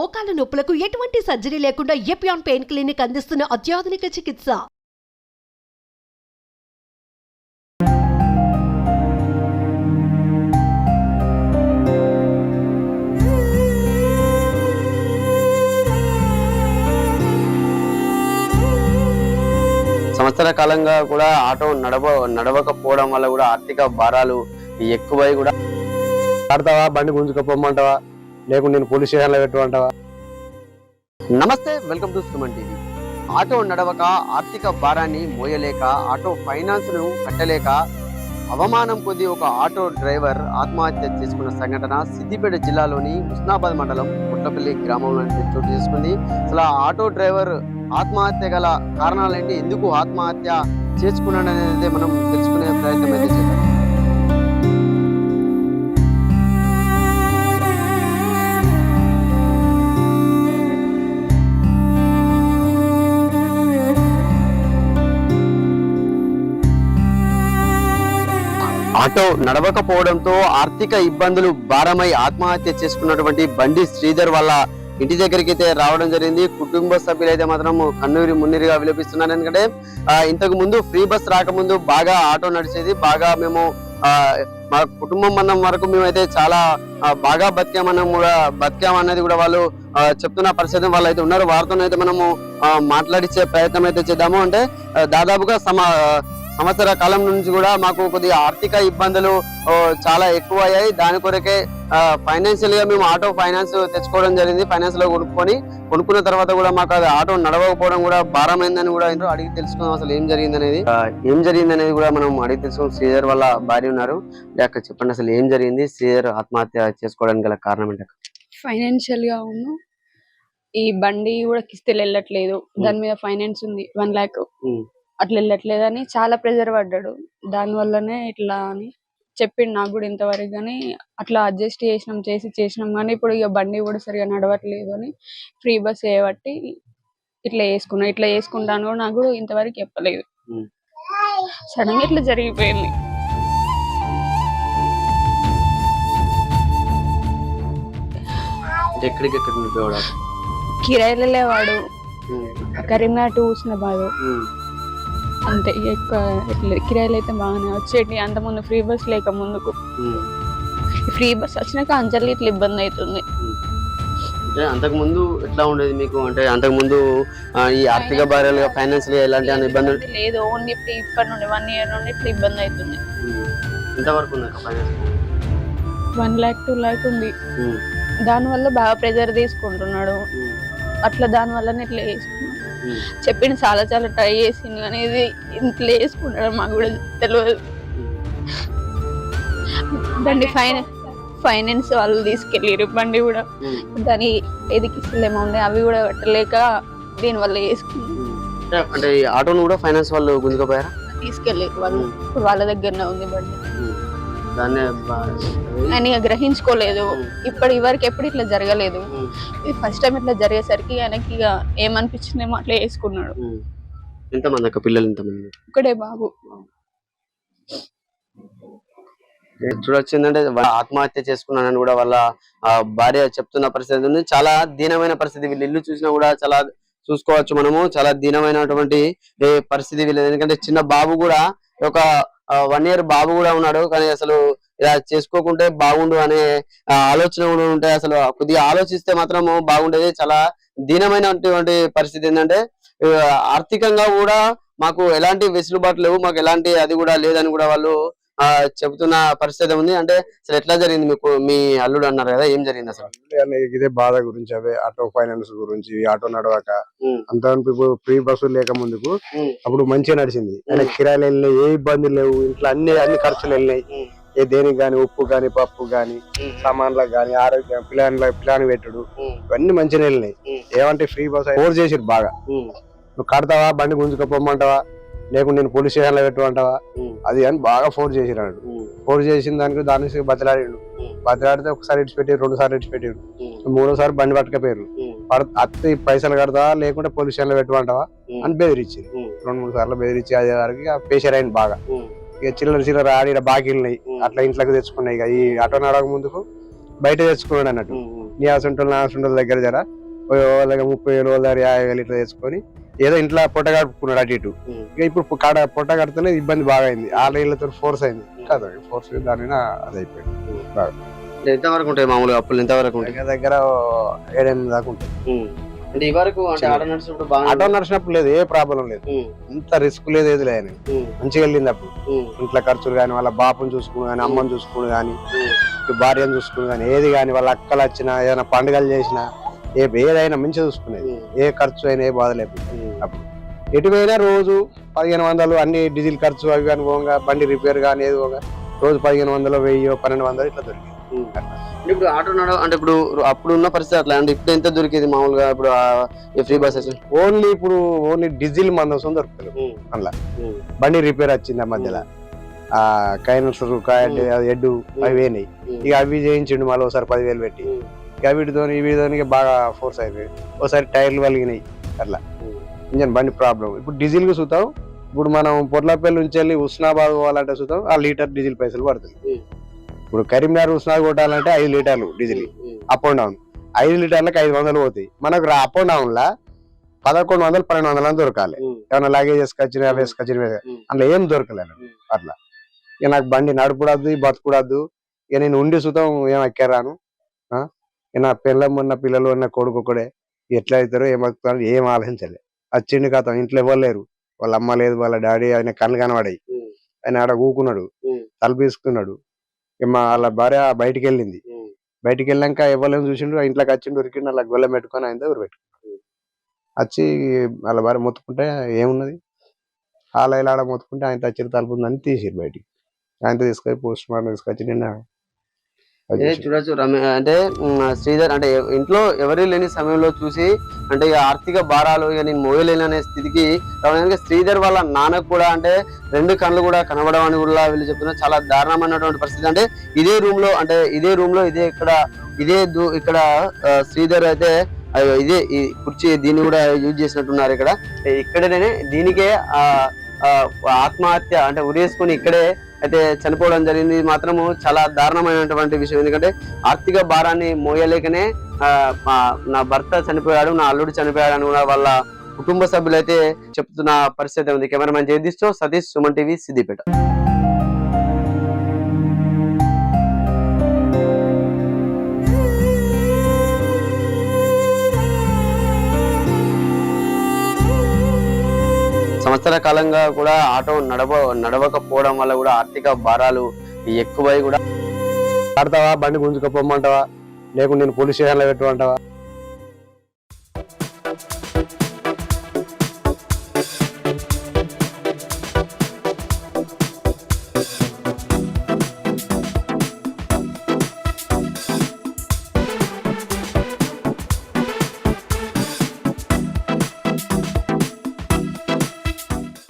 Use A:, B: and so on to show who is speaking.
A: మోకాల నొప్పులకు ఎటువంటి సర్జరీ లేకుండా ఎపియాన్ పెయిన్ క్లినిక్ అందిస్తున్న అత్యాధునిక చికిత్స.
B: సంవత్సర కాలంగా కూడా ఆటో నడవ నడవకపోవడం వల్ల కూడా ఆర్థిక భారాలు ఎక్కువై కూడా
C: ఆడతావా? బండి గుంజుకపోమంటావా? లేకుంటే నేను పోలీస్ స్టేషన్లో పెట్టమంటావా
B: నమస్తే welcome to Suman TV. Auto నడవక ఆర్థిక భారాన్ని మోయలేక ఆటో ఫైనాన్స్ను కట్టలేక అవమానం కొద్ది ఒక ఆటో డ్రైవర్ ఆత్మహత్య చేసుకున్న సంఘటన సిద్దిపేట జిల్లాలోని ఉస్నాబాద్ మండలం పుట్టపల్లి గ్రామంలో చోటు చేసుకుంది. అసలు ఆ ఆటో డ్రైవర్ ఆత్మహత్య గల కారణాలేంటి? ఎందుకు ఆత్మహత్య చేసుకున్నాడు అనేది మనం తెలుసుకునే ప్రయత్నం అయితే చేద్దాం. ఆటో నడవకపోవడంతో ఆర్థిక ఇబ్బందులు భారమై ఆత్మహత్య చేసుకున్నటువంటి బండి శ్రీధర్ వల్ల ఇంటి దగ్గరికి అయితే రావడం జరిగింది. కుటుంబ సభ్యులు అయితే మాత్రం కన్నూరి మున్నీరుగా విలపిస్తున్నారు. ఎందుకంటే ఇంతకు ముందు ఫ్రీ బస్ రాకముందు బాగా ఆటో నడిచేది. బాగా మేము మా కుటుంబం మనం వరకు మేమైతే చాలా బాగా బతికామనం కూడా బతికామన్నది కూడా వాళ్ళు చెప్తున్న పరిస్థితి వాళ్ళు అయితే ఉన్నారు. వారితో అయితే మనము మాట్లాడిచ్చే మాట్లాడించే ప్రయత్నం అయితే చేద్దాము. అంటే దాదాపుగా సమా సంవత్సర కాలం నుంచి కూడా మాకు కొద్దిగా ఆర్థిక ఇబ్బందులు చాలా ఎక్కువ అయ్యాయి దాని కొరకే ఫైనాన్షియల్గా మేము ఆటో ఫైనాన్స్ తెచ్చుకోవడం జరిగింది. ఫైనాన్స్లో కొనుక్కొని కొనుక్కున్న తర్వాత కూడా మాకు అది ఆటో నడవకపోవడం కూడా భారమైందని కూడా ఏంటో అడిగి తెలుసుకుందాం అసలు ఏం జరిగింది అనేది ఏం జరిగింది అనేది కూడా మనం అడిగి తెలుసుకున్నాం శ్రీధర్ వాళ్ళ భార్య ఉన్నారు. అక్కడ చెప్పండి అసలు ఏం జరిగింది? శ్రీధర్ ఆత్మహత్య చేసుకోవడానికి గల కారణం ఏంటి?
D: ఫైనాన్షియల్గా ఉన్ను ఈ బండి కూడా కిస్తీలు వెళ్ళట్లేదు. దాని మీద ఫైనాన్స్ ఉంది. వన్ లాక్. అట్లా వెళ్ళట్లేదు అని చాలా ప్రెజర్ పడ్డాడు. దాని వల్లనే ఇట్లా అని చెప్పిండు నాకు కూడా ఇంతవరకు కానీ అట్లా అడ్జస్ట్ చేసినాం చేసి చేసినాం కానీ ఇప్పుడు ఇక బండి కూడా సరిగా నడవట్లేదు అని ఫ్రీ బస్ చేయబట్టి ఇట్లా వేసుకున్నా ఇట్లా వేసుకుంటాను కూడా నాకు కూడా ఇంతవరకు చెప్పలేదు. సడన్గా ఇట్లా జరిగిపోయింది. కిరాయిలు లేవాడు. కరీంనగర్ టు హుస్నాబాద్ ఇక ఎక్కువ ఇట్లా కిరాయిలు అయితే బాగానే వచ్చేటి అంత ముందు ఫ్రీ బస్ లేక ముందుకు. ఫ్రీ బస్ వచ్చినాక అంజలి ఇట్లా ఇబ్బంది అవుతుంది.
B: అంటే అంతకు ముందు ఎట్లా ఉండేది మీకు? అంటే అంతకు ముందు ఈ ఆర్థిక భార్యలు ఫైనాన్షియల్ ఎలాంటి
D: ఇబ్బంది లేదు. ఓన్లీ ఇప్పుడు ఇప్పటి నుండి వన్ ఇయర్ నుండి ఇట్లా ఇబ్బంది అవుతుంది.
B: ఎంతవరకు ఉంది
D: వన్ ల్యాక్ టూ ల్యాక్ ఉంది. దాని వల్ల బాగా ప్రెజర్ తీసుకుంటున్నాడు. అట్లా దాని వల్లనే ఇట్లా చెప్పిండు చాలా చాలా ట్రై చేసిండు కానీ ఇది ఇంట్లో వేసుకున్నాడు మాకు కూడా తెలియదు బండి ఫైనాన్స్ ఫైనాన్స్ వాళ్ళు తీసుకెళ్ళారు బండి కూడా. దాని ఏది కిస్తులు ఏమో ఉన్నాయి అవి కూడా పెట్టలేక దీని వల్ల వేసుకున్నాం
B: అంటే ఈ ఆటోను కూడా ఫైనాన్స్ వాళ్ళు గుంజుకపోయారా?
D: తీసుకెళ్ళారు వాళ్ళు. ఇప్పుడు వాళ్ళ దగ్గరనే ఉంది బండి.
B: దాన్నే
D: గ్రహించుకోలేదు. ఇప్పటి వరకు ఎప్పుడు ఇట్లా జరగలేదు. ఫస్ట్ టైం ఇట్లా జరిగేసరికి ఆయనకి ఇక ఏమనిపించిందేమో అట్లా వేసుకున్నాడు.
B: ఎంతమంది అక్క పిల్లలు ఎంతమంది?
D: ఒకడే బాబు.
B: చూడొచ్చు ఏంటంటే వాళ్ళ ఆత్మహత్య చేసుకున్నానని కూడా వాళ్ళ ఆ, భార్య చెప్తున్న పరిస్థితి ఉంది. చాలా దీనమైన పరిస్థితి. వీళ్ళు ఇల్లు చూసినా కూడా చాలా చూసుకోవచ్చు మనము. చాలా దీనమైనటువంటి పరిస్థితి వీళ్ళది. ఎందుకంటే చిన్న బాబు కూడా ఒక వన్ ఇయర్ బాబు కూడా ఉన్నాడు. కానీ అసలు ఇలా చేసుకోకుంటే బాగుండు అనే ఆలోచన కూడా ఉంటే అసలు కొద్దిగా ఆలోచిస్తే మాత్రము బాగుండేది. చాలా దీనమైనటువంటి పరిస్థితి ఏంటంటే ఆర్థికంగా కూడా మాకు ఎలాంటి వెసులుబాటు లేవు. మాకు ఎలాంటి అది కూడా లేదని కూడా వాళ్ళు ఆ చెబుతున్న పరిస్థితి ఉంది. అంటే అసలు ఎట్లా జరిగింది మీకు? మీ అల్లుడు అన్నారు కదా ఏం జరిగింది అసలు?
C: ఇదే బాధ గురించి అవే ఆటో ఫైనాన్స్ గురించి ఆటో నడవక. అంత ఇప్పుడు ఫ్రీ బస్సులు లేక ముందుకు అప్పుడు మంచిగా నడిచింది. కిరాయిలు వెళ్ళినాయి ఏ ఇబ్బందులు లేవు. ఇంట్లో అన్ని అన్ని ఖర్చులు వెళ్ళినాయి. ఏ దేనికి గాని ఉప్పు గాని పప్పు గాని సామాన్లకు గాని ఆరోగ్యం పిల్లల పిల్లని పెట్టుడు. ఇవన్నీ మంచిగా వెళ్ళినాయి.
B: ఉమ్.
C: ఏమంటే ఫ్రీ బస్ ఫోర్ చేసిరు బాగా. నువ్వు కడతావా? బండి గుంజుకపోమంటావా లేకుంటే నేను పోలీస్ స్టేషన్లో పెట్టమంటావా
B: ఉమ్,
C: అది అని బాగా ఫోర్ చేసిరాడు
B: ఉమ్,
C: ఫోర్ చేసిన దానికి దానికి బతిలాడిండు. బతిలాడితే ఒకసారి ఇడిచిపెట్టి రెండు సార్లు ఇడిచిపెట్టాడు మూడోసారి బండి పట్టుకపోయారు అత్త పైసలు కడతావా? లేకుంటే పోలీస్ స్టేషన్లో పెట్టమంటావా
B: ఉమ్,
C: అని బెదిరించి రెండు మూడు సార్లు బెదిరించి అదే వరకు పేషర్ అయింది బాగా. ఇక చిల్లర చిల్లర ఆడి బాకీలున్నాయి. అట్లా ఇంట్లోకి తెచ్చుకున్నాయి. ఇక ఈ ఆటో నడక ముందుకు బయట తెచ్చుకున్నాడు అన్నట్టు. నీ అసంటోళ్ళు నా అసంటోళ్ళ దగ్గర జర. వాళ్ళకి ముప్పై వేలు వాళ్ళ యాభై వేలు ఇట్లా తెచ్చుకొని ఏదో ఇంట్లో పొట్ట కడుపుకున్నాడు అటు ఇటు. ఇక ఇప్పుడు కాడ పొట్ట కడితేనే ఇబ్బంది బాగా అయింది ఆ నీళ్ళతో ఫోర్స్ అయింది కదా ఫోర్స్ దాని అది అయిపోయింది.
B: అంటే ఎంతవరకు ఉంటాయి మామూలుగా అప్పులు? ఎంతవరకు ఉంటాయి?
C: దగ్గర ఏడెనిమిది దాకా
B: ఉమ్. అంటే ఈ వరకు అంటే ఆట నడిచినప్పుడు బాగా
C: ఆటో నడిచినప్పుడు లేదు ఏ ప్రాబ్లం లేదు. ఇంత రిస్క్ లేదు ఏది లేదు మంచిగా వెళ్ళింది అప్పుడు ఇంట్లో ఖర్చులు కానీ వాళ్ళ బాపుని చూసుకుని కానీ అమ్మని చూసుకుని కానీ భార్యను చూసుకుని కానీ ఏది కానీ వాళ్ళ అక్కలు వచ్చినా ఏదైనా పండుగలు చేసినా ఏ ఏదైనా మంచిగా చూసుకునేది. ఏ ఖర్చు అయినా ఏ బాధ లేదు అప్పుడు. ఎటు పోయినా రోజు పదిహేను వందలు అన్ని డీజిల్ ఖర్చు అవి కానీ పోగా బండి రిపేర్ కానీ ఏది పోగా రోజు పదిహేను వందలు వెయ్యి పన్నెండు వందలు ఇట్లా దొరికింది.
B: ఇప్పుడు ఆటో నడవ అంటే ఇప్పుడు అప్పుడు ఉన్న పరిస్థితి అట్లా అంటే ఇప్పుడు ఎంత దొరికేది మామూలుగా ఇప్పుడు ఫ్రీ బస్సెస్
C: ఓన్లీ ఇప్పుడు ఓన్లీ డీజిల్ మందసం దొరుకుతుంది అందులో. బండి రిపేర్ వచ్చింది ఆ మధ్యలో. ఆ కైనల్స్ కాయలు ఎడ్డు అవి పోయినాయి. ఇక అవి చేయించిండు మళ్ళీ ఒకసారి పదివేలు పెట్టి. ఇక వీటితో వీటితో బాగా ఫోర్స్ అయింది ఒకసారి టైర్లు వలిగినాయి అట్లా. ఇంజన్ బండి ప్రాబ్లం ఇప్పుడు డీజిల్కి చూద్దాం ఇప్పుడు మనం పొట్లపల్లి నుంచి వెళ్ళి ఉస్నాబాద్ పోవాలంటే చూద్దాం ఆ లీటర్ డీజిల్ పైసలు పడుతుంది. ఇప్పుడు కరీంనగర్ ఉస్నాబాద్ కొట్టాలంటే ఐదు లీటర్లు డీజిల్. అప్ అండ్ డౌన్ ఐదు లీటర్లకు ఐదు వందలు పోతాయి. మనకు అప్ అండ్ డౌన్ లా పదకొండు వందలు పన్నెండు వందలు అని దొరకాలి. ఏమైనా లగేజ్ వేసుకొచ్చిన వేసుకొచ్చిన అందులో ఏం దొరకలేదు. అట్లా. ఇక నాకు బండి నడుపుడద్దు బతుకుడద్దు. ఇక నేను ఉండి సుతం ఏం ఎక్కరాను? నా పిల్లం ఉన్న పిల్లలు ఉన్న కొడుకు ఒకడే ఎట్లా అవుతారో ఏం బతుకుతారో ఏం ఆలోచించలే. వచ్చిండు కథ. ఇంట్లో ఎవరు లేరు. వాళ్ళ అమ్మ లేదు వాళ్ళ డాడీ ఆయన కళ్ళు కనబడాయి. ఆయన ఆడ కూకున్నాడు తలపీసుకున్నాడు మా వాళ్ళ భార్య బయటికి వెళ్ళింది బయటికి వెళ్ళాక ఎవరు చూసిండు ఇంట్లోకి వచ్చిండు ఉరికిండు అలా గొల్లెం పెట్టుకొని ఆయన ఊరు పెట్టుకున్నాడు వచ్చి వాళ్ళ భార్య మొత్తుకుంటే ఏమున్నది? ఆల ఇలా ఆడ మొత్తుకుంటే ఆయన తెచ్చిన తలుపు ఉందని తీసిరు బయటికి. ఆయన తీసుకొని పోస్ట్ మార్టం తీసుకొచ్చి నిన్న.
B: చూడొచ్చు రమే అంటే శ్రీధర్ అంటే ఇంట్లో ఎవరు లేని సమయంలో చూసి అంటే ఈ ఆర్థిక భారాలు ఇక నేను మోయలేను అనే స్థితికి రావడానికి శ్రీధర్ వాళ్ళ నాన్నకు కూడా అంటే రెండు కళ్ళు కూడా కనబడడం అని కూడా వీళ్ళు చెప్తున్నారు. చాలా దారుణమైనటువంటి పరిస్థితి. అంటే ఇదే రూమ్లో అంటే ఇదే రూమ్లో ఇదే ఇక్కడ ఇదే దు- ఇక్కడ శ్రీధర్ అయితే ఇదే ఈ కుర్చీ దీన్ని కూడా యూజ్ చేసినట్టున్నారు ఇక్కడ. ఇక్కడనే దీనికే ఆత్మహత్య అంటే ఉరేసుకొని ఇక్కడే అయితే చనిపోవడం జరిగింది. మాత్రము చాలా దారుణమైనటువంటి విషయం. ఎందుకంటే ఆర్థిక భారాన్ని మోయలేకనే ఆ, నా భర్త చనిపోయాడు నా అల్లుడు చనిపోయాడు అని కూడా వాళ్ళ కుటుంబ సభ్యులు అయితే చెప్తున్న పరిస్థితి ఉంది. కెమెరామెన్ జగదీష్తో సతీష్ సుమన్ టీవీ సిద్దిపేట. సంవత్సర కాలంగా కూడా ఆటో నడవ నడవకపోవడం వల్ల కూడా ఆర్థిక భారాలు ఎక్కువై కూడా
C: ఆడతావా? బండి గుంజుకపోమంటావా? లేకుంటే నేను పోలీస్ స్టేషన్లో పెట్టమంటావా?